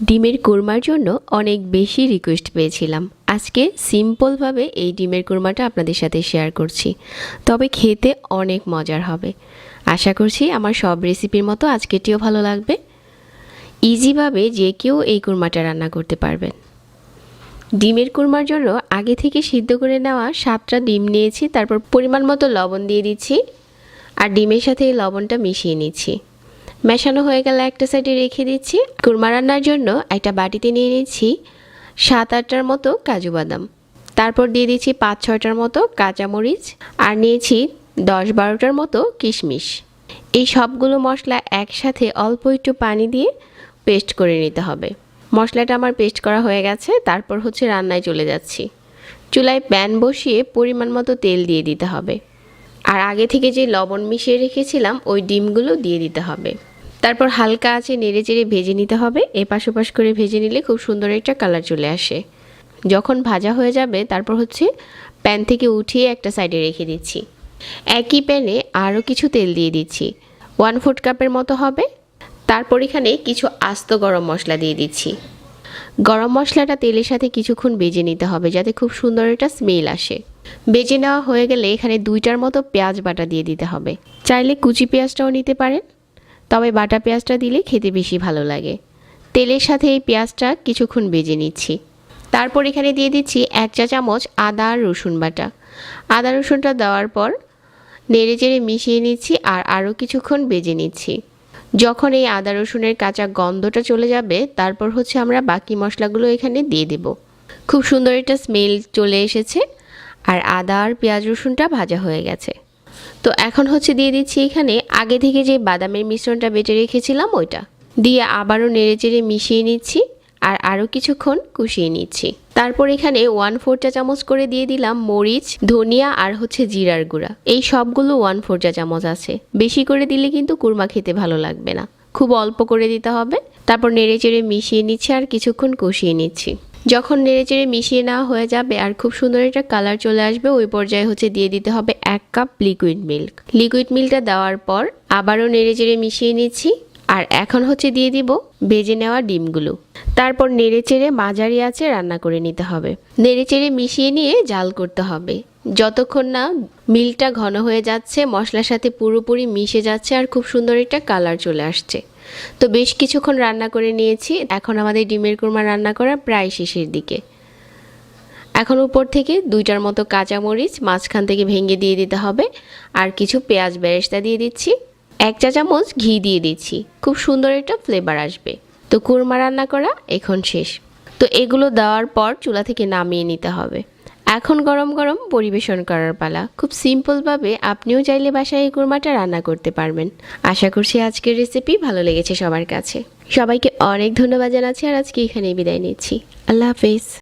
ডিমের কোরমার জন্য অনেক বেশি রিকোয়েস্ট পেয়েছিলাম। আজকে সিম্পলভাবে এই ডিমের কোরমাটা আপনাদের সাথে শেয়ার করছি। তবে খেতে অনেক মজার হবে। আশা করছি আমার সব রেসিপির মতো আজকেরটিও ভালো লাগবে। ইজিভাবে যে কেউ এই কোরমাটা রান্না করতে পারবেন। ডিমের কুরমার জন্য আগে থেকে সিদ্ধ করে নেওয়া সাতটা ডিম নিয়েছি, তারপর পরিমাণ মতো লবণ দিয়ে দিচ্ছি, আর ডিমের সাথে এই লবণটা মিশিয়ে নিচ্ছি। মেশানো হয়ে গেলে একটা সাইডে রেখে দিচ্ছি। কুরমা রান্নার জন্য একটা বাটিতে নিয়ে নিচ্ছি সাত আটটার মতো কাজু বাদাম। তারপর দিয়ে দিচ্ছি পাঁচ ছয়টার মতো কাঁচামরিচ আর নিয়েছি দশ বারোটার মতো কিশমিশ। এই সবগুলো মশলা একসাথে অল্প একটু পানি দিয়ে পেস্ট করে নিতে হবে। মশলাটা আমার পেস্ট করা হয়ে গেছে, তারপর হচ্ছে রান্নায় চলে যাচ্ছি। চুলায় প্যান বসিয়ে পরিমাণ মতো তেল দিয়ে দিতে হবে। আর আগে থেকে যে লবণ মিশিয়ে রেখেছিলাম, ওই ডিমগুলো দিয়ে দিতে হবে। তারপর হালকা আছে নেড়ে চেড়ে ভেজে নিতে হবে। এপাশ ওপাশ করে ভেজে নিলে খুব সুন্দর একটা কালার চলে আসে। যখন ভাজা হয়ে যাবে, তারপর হচ্ছে প্যান থেকে উঠিয়ে একটা সাইডে রেখে দিচ্ছি। একই প্যানে আরও কিছু তেল দিয়ে দিচ্ছি। ওয়ান ফুট কাপের মতো হবে। তারপর এখানে কিছু আস্ত গরম মশলা দিয়ে দিচ্ছি। গরম মশলাটা তেলের সাথে কিছুক্ষণ বেজে নিতে হবে, যাতে খুব সুন্দর একটা স্মেল আসে। বেজে নেওয়া হয়ে গেলে এখানে দুইটার মতো পেঁয়াজ বাটা দিয়ে দিতে হবে। চাইলে কুচি পেঁয়াজটাও নিতে পারেন। তবে বাটা পেঁয়াজটা দিলে খেতে বেশি ভালো লাগে। তেলের সাথে এই পেঁয়াজটা কিছুক্ষণ বেজে নিচ্ছি। তারপর এখানে দিয়ে দিচ্ছি এক চা চামচ আদা আর রসুন বাটা। আদা রসুনটা দেওয়ার পর নেড়ে চেড়ে মিশিয়ে নিচ্ছি আর আরও কিছুক্ষণ বেজে নিচ্ছি। যখন এই আদা রসুনের কাঁচা গন্ধটা চলে যাবে, তারপর হচ্ছে আমরা বাকি মশলাগুলো এখানে দিয়ে দেব। খুব সুন্দর একটা স্মেল চলে এসেছে। আর আদা আর পেঁয়াজ রসুনটা ভাজা হয়ে গেছে। তো এখন হচ্ছে দিয়ে দিচ্ছি এখানে আগে থেকে যে বাদামের মিশ্রণটা বেটে রেখেছিলাম ওইটা। দিয়ে আবারও নেড়ে চেড়ে মিশিয়ে নিচ্ছি আর আরও কিছুক্ষণ কষিয়ে নিচ্ছি। তারপর এখানে ওয়ান ফোর চা চামচ করে দিয়ে দিলাম মরিচ, ধনিয়া আর হচ্ছে জিরার গুঁড়া। এই সবগুলো ওয়ান ফোর চা চামচ আছে। বেশি করে দিলে কিন্তু কুরমা খেতে ভালো লাগবে না। খুব অল্প করে দিতে হবে। তারপর নেড়ে চেড়ে মিশিয়ে নিচ্ছি আর কিছুক্ষণ কষিয়ে নিচ্ছি। যখন নেড়ে চেড়ে মিশিয়ে নেওয়া হয়ে যাবে আর খুব সুন্দর একটা কালার চলে আসবে, ওই পর্যায়ে হচ্ছে দিয়ে দিতে হবে এক কাপ লিকুইড মিল্ক লিকুইড মিল্কটা দেওয়ার পর আবারও নেড়ে চেড়ে মিশিয়ে নিচ্ছি আর এখন হচ্ছে দিয়ে দিব ভেজে নেওয়া ডিমগুলো। তারপর নেড়ে চেড়ে মাঝারি আছে রান্না করে নিতে হবে। নেড়ে চেড়ে মিশিয়ে নিয়ে জাল করতে হবে। যতক্ষণ না মিলটা ঘন হয়ে যাচ্ছে, মশলার সাথে পুরোপুরি মিশে যাচ্ছে আর খুব সুন্দর একটা কালার চলে আসছে। তো বেশ কিছুক্ষণ রান্না করে নিয়েছি। এখন আমাদের ডিমের কুরমা রান্না করা প্রায় শেষের দিকে। এখন উপর থেকে দুইটার মতো কাঁচামরিচ মাঝখান থেকে ভেঙে দিয়ে দিতে হবে আর কিছু পেঁয়াজ বেরেস্তা দিয়ে দিচ্ছি। এক চা চামচ ঘি দিয়ে দিচ্ছি। খুব সুন্দর একটা ফ্লেভার আসবে। তো কুরমা রান্না করা এখন শেষ। তো এগুলো দেওয়ার পর চুলা থেকে নামিয়ে নিতে হবে। এখন গরম গরম পরিবেশন করার পালা। খুব সিম্পলভাবে আপনিও চাইলে বাসায় এই কুরমাটা রান্না করতে পারবেন। আশা করছি আজকের রেসিপি ভালো লেগেছে সবার কাছে। সবাইকে অনেক ধন্যবাদ জানাচ্ছি আর আজকে এখানেই বিদায় নিচ্ছি। আল্লাহ হাফেজ।